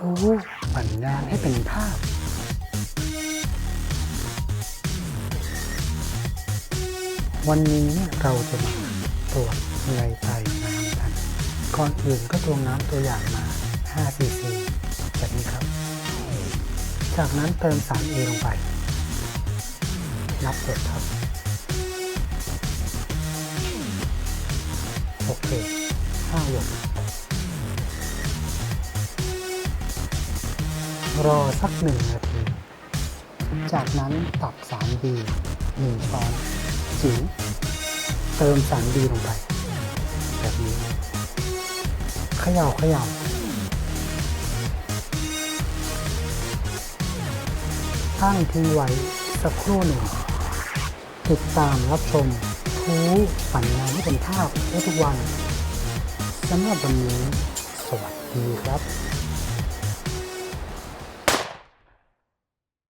ทูปั่นงานให้เป็นภาพ วันนี้เราจะมาตรวจในไตน้ำกัน ก่อนอื่นก็ตวงน้ำตัวอย่างมา5 cc แบบนี้ครับ จากนั้นเติมสาร A ลงไป นับกดครับ โอเค5หยด รอสักหนึ่งนาที จากนั้นตักสารดีหนึ่งช้อนจิ๋วเติมสารดีลงไป แบบนี้เขย่าเขย่าตั้งทิ้งไว้สักครู่หนึ่ง ติดตามรับชมทูฝันงานที่เป็นภาพได้ทุกวันสำหรับวันนี้ สวัสดีครับ